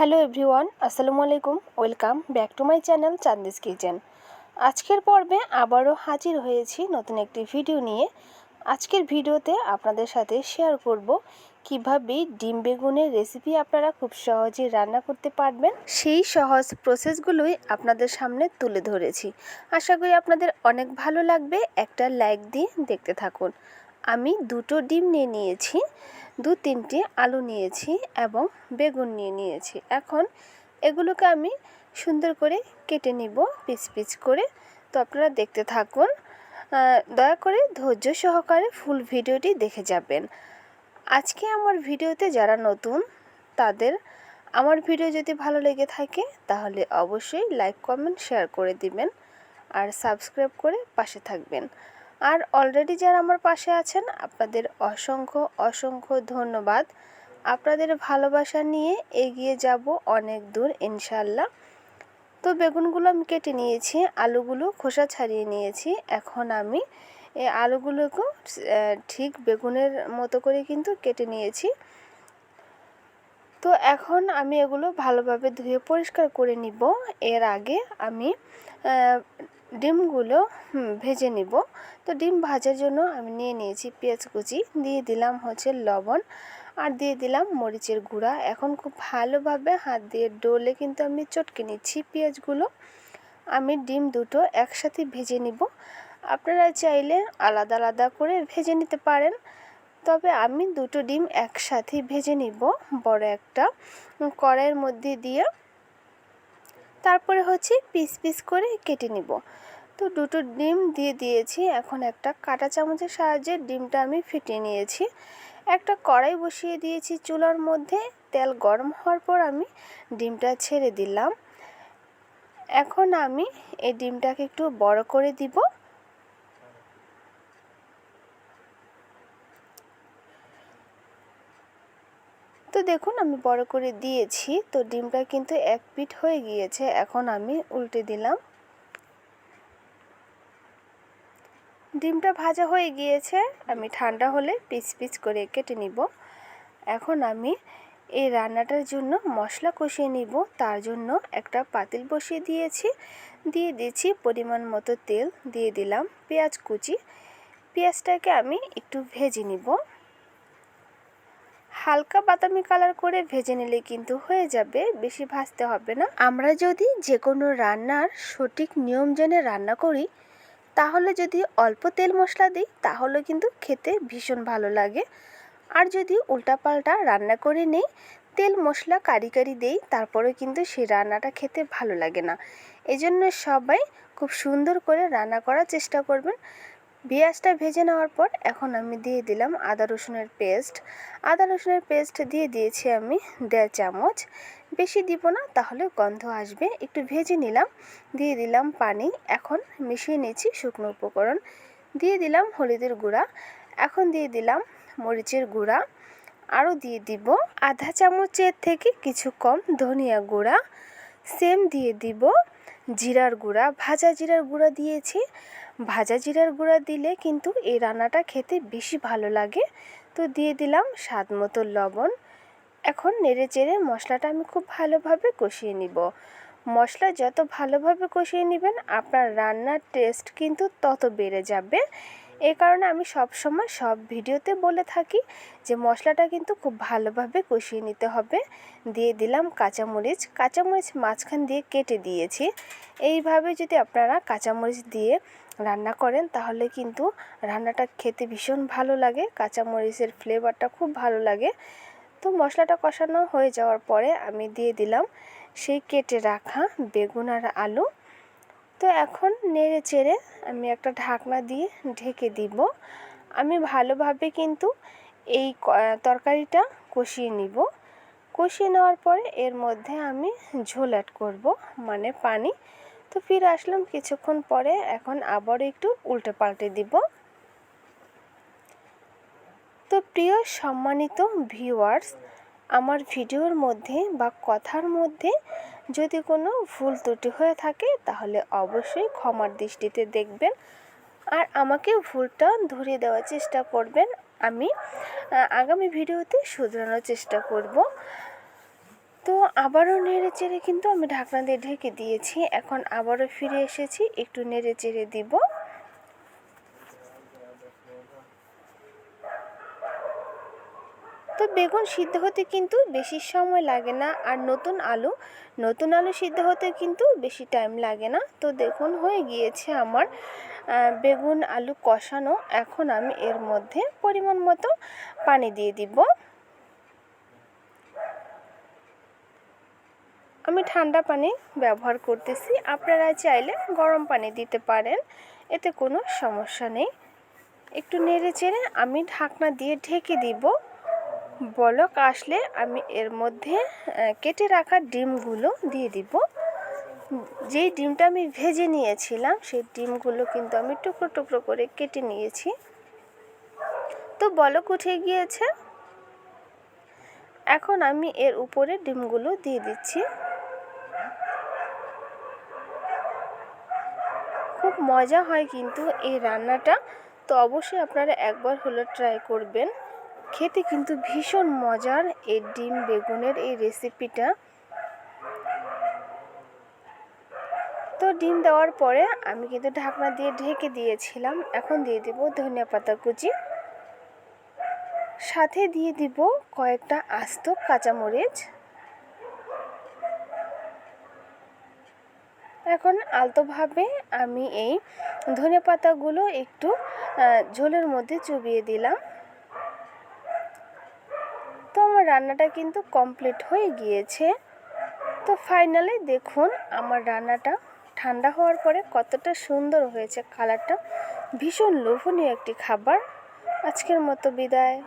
Hello everyone, আসসালামু আলাইকুম, welcome back to my channel Chandis kitchen. আজকের পর্বে আবারও হাজির হয়েছি নতুন একটি ভিডিও নিয়ে। আজকের ভিডিওতে আপনাদের সাথে শেয়ার করব কীভাবে ডিম বেগুনের রেসিপি আপনারা খুব সহজেই রান্না করতে পারবেন। সেই সহজ প্রসেসগুলোই আপনাদের সামনে তুলে ধরেছি। আশা করি আপনাদের অনেক ভালো লাগবে। একটা লাইক দিয়ে দেখতে থাকুন। আমি দুটো ডিম নিয়ে নিয়েছি, দু তিনটে আলু নিয়েছি এবং বেগুন নিয়ে নিয়েছি। এখন এগুলোকে আমি সুন্দর করে কেটে নিব পিস পিস করে। তো আপনারা দেখতে থাকুন দয়া করে ধৈর্য সহকারে ফুল ভিডিওটি দেখে যাবেন। আজকে আমার ভিডিওতে যারা নতুন, তাদের আমার ভিডিও যদি ভালো লেগে থাকে, তাহলে অবশ্যই লাইক, কমেন্ট, শেয়ার করে দিবেন আর সাবস্ক্রাইব করে পাশে থাকবেন। আর অলরেডি যারা আমার পাশে আছেন, আপনাদের অসংখ্য অসংখ্য ধন্যবাদ। আপনাদের ভালোবাসা নিয়ে এগিয়ে যাব অনেক দূর ইনশাল্লাহ তো বেগুনগুলো আমি কেটে নিয়েছি, আলুগুলো খোসা ছাড়িয়ে নিয়েছি। এখন আমি এই আলুগুলোকেও ঠিক বেগুনের মতো করে কিন্তু কেটে নিয়েছি। তো এখন আমি এগুলো ভালোভাবে ধুয়ে পরিষ্কার করে নিব। এর আগে আমি ডিমগুলো ভেজে নিব। তো ডিম ভাজার জন্য আমি নিয়ে নিয়েছি পেঁয়াজ কুচি, দিয়ে দিলাম হচ্ছে লবণ আর দিয়ে দিলাম মরিচের গুঁড়া। এখন খুব ভালোভাবে হাত দিয়ে ডোলে কিন্তু আমি চটকে নিচ্ছি পেঁয়াজগুলো। আমি ডিম দুটো একসাথে ভেজে নিব। আপনারা চাইলে আলাদা আলাদা করে ভেজে নিতে পারেন। তবে আমি দুটো ডিম একসাথে ভেজে নিব, বড় একটা। কড়াইয়ের মধ্যে দিয়ে তারপরে হচ্ছে পিস পিস করে কেটে নিব। তো দুটো ডিম দিয়ে দিয়েছি, এখন একটা কাটা চামচের সাহায্যে ডিমটা আমি ফেটিয়ে নিয়েছি। একটা কড়াই বসিয়ে দিয়েছি চুলার মধ্যে, তেল গরম হওয়ার পর আমি ডিমটা ছেড়ে দিলাম। এখন আমি এই ডিমটাকে একটু বড় করে দিব। দেখুন, আমি বড় করে দিয়েছি। তো ডিমটা কিন্তু এক পিঠ হয়ে গিয়েছে। এখন আমি উল্টে দিলাম। ডিমটা ভাজা হয়ে গিয়েছে। আমি ঠান্ডা হলে পিচ পিচ করে কেটে নিব। এখন আমি এই রান্নাটার জন্য মশলা কষিয়ে নিব। তার জন্য একটা পাতিল বসিয়ে দিয়েছি। দিয়ে দিয়েছি পরিমাণ মতো তেল। দিয়ে দিলাম পেঁয়াজ কুচি। পেঁয়াজটাকে আমি একটু ভেজে নিব। হালকা বাদামি কালার করে ভেজে নিলে কিন্তু হয়ে যাবে, বেশি ভাজতে হবে না। আমরা যদি যে কোনো রান্নার সঠিক নিয়ম জেনে রান্না করি, তাহলে যদি অল্প তেল মশলা দিই, তাহলে কিন্তু খেতে ভীষণ ভালো লাগে। আর যদি উল্টাপাল্টা রান্না করে নেই, তেল মশলা কারি কারি দেই তারপরে কিন্তু সেই রান্নাটা খেতে ভালো লাগে না। এজন্য সবাই খুব সুন্দর করে রান্না করার চেষ্টা করবেন। পেঁয়াজটা ভেজে নেওয়ার পর এখন আমি দিয়ে দিলাম আদা রসুনের পেস্ট। আদা রসুনের পেস্ট দিয়ে দিয়েছি আমি দেড় চামচ। বেশি দিব না, তাহলে গন্ধ আসবে। একটু ভেজে নিলাম, দিয়ে দিলাম পানি। এখন মিশিয়ে নিচ্ছি শুকনো উপকরণ। দিয়ে দিলাম হলুদের গুঁড়া। এখন দিয়ে দিলাম মরিচের গুঁড়া। আরও দিয়ে দিব আধা চামচের থেকে কিছু কম ধনিয়া গুঁড়া। সেম দিয়ে দিব জিরার গুঁড়া। ভাজা জিরার গুঁড়া দিয়েছি। ভাজা জিরার গুঁড়া দিলে কিন্তু এই রান্নাটা খেতে বেশি ভালো লাগে। তো দিয়ে দিলাম স্বাদ মতো লবণ। এখন নেড়ে চেড়ে মশলাটা আমি খুব ভালোভাবে কষিয়ে নিব। মশলা যত ভালোভাবে কষিয়ে নেবেন, আপনার রান্নার টেস্ট কিন্তু তত বেড়ে যাবে। এই কারণে আমি সব সময় সব ভিডিওতে বলে থাকি যে মশলাটা কিন্তু খুব ভালোভাবে কষিয়ে নিতে হবে। দিয়ে দিলাম কাঁচামরিচ। কাঁচামরিচ মাঝখান দিয়ে কেটে দিয়েছি। এইভাবে যদি আপনারা কাঁচামরিচ দিয়ে রান্না করেন, তাহলে কিন্তু রান্নাটা খেতে ভীষণ ভালো লাগে। কাঁচামরিচের ফ্লেভারটা খুব ভালো লাগে। তো মশলাটা কষানো হয়ে যাওয়ার পরে আমি দিয়ে দিলাম সেই কেটে রাখা বেগুন আর আলু। তো এখন নেড়ে চেড়ে আমি একটা ঢাকনা দিয়ে ঢেকে দিব। আমি ভালোভাবে কিন্তু এই তরকারিটা কষিয়ে নিব। কষিয়ে নেওয়ার পরে এর মধ্যে আমি ঝোল অ্যাড করব মানে পানি। তো ফিরে আসলাম কিছুক্ষণ পরে। এখন আবার একটু উল্টে পাল্টে দিব। তো প্রিয় সম্মানিত ভিউয়ার্স আমার ভিডিওর মধ্যে বা কথার মধ্যে যদি কোনো ভুল ত্রুটি হয়ে থাকে, তাহলে অবশ্যই ক্ষমার দৃষ্টিতে দেখবেন। আর আমাকে ভুলটা ধরিয়ে দেওয়ার চেষ্টা করবেন। আমি আগামী ভিডিওতে শুধরানোর চেষ্টা করব। তো আবারও নেড়ে চেড়ে কিন্তু আমি ঢাকনা দিয়ে ঢেকে দিয়েছি। এখন আবারও ফিরে এসেছি, একটু নেড়ে চেড়ে দিব। তো বেগুন সিদ্ধ হতে কিন্তু বেশি সময় লাগে না, আর নতুন আলু নতুন আলু সিদ্ধ হতে কিন্তু বেশি টাইম লাগে না। তো দেখুন, হয়ে গিয়েছে আমার বেগুন আলু কষানো। এখন আমি এর মধ্যে পরিমাণ মতো পানি দিয়ে দিব। আমি ঠান্ডা পানি ব্যবহার করতেছি। আপনারা চাইলে গরম পানি দিতে পারেন, এতে কোনো সমস্যা নেই। একটু নেড়ে চেড়ে আমি ঢাকনা দিয়ে ঢেকে দিব। বলক আসলে আমি এর মধ্যে কেটে রাখা ডিমগুলো দিয়ে দিব। যেই ডিমটা আমি ভেজে নিয়েছিলাম, সেই ডিমগুলো কিন্তু আমি টুকরো টুকরো করে কেটে নিয়েছি। তো বলক উঠে গিয়েছে। এখন আমি এর উপরে ডিমগুলো দিয়ে দিচ্ছি। খুব মজা হয় কিন্তু এই রান্নাটা। তো অবশ্যই আপনারা একবার হলো ট্রাই করবেন। খেতে কিন্তু ভীষণ মজার এই ডিম বেগুনের এই রেসিপিটা তো ডিম দেওয়ার পরে আমি কিন্তু ঢাকনা দিয়ে ঢেকে দিয়েছিলাম। এখন দিয়ে দিব ধনিয়া পাতা কুচি। সাথে দিয়ে দিব কয়েকটা আস্ত কাঁচামরিচ। এখন আলতোভাবে আমি এই ধনে পাতাগুলো একটু ঝোলের মধ্যে চুবিয়ে দিলাম। তো আমার রান্নাটা কিন্তু কমপ্লিট হয়ে গিয়েছে। তো ফাইনালি দেখুন আমার রান্নাটা ঠান্ডা হওয়ার পরে কতটা সুন্দর হয়েছে। কালারটা ভীষণ লোভনীয় একটি খাবার। আজকের মতো বিদায়।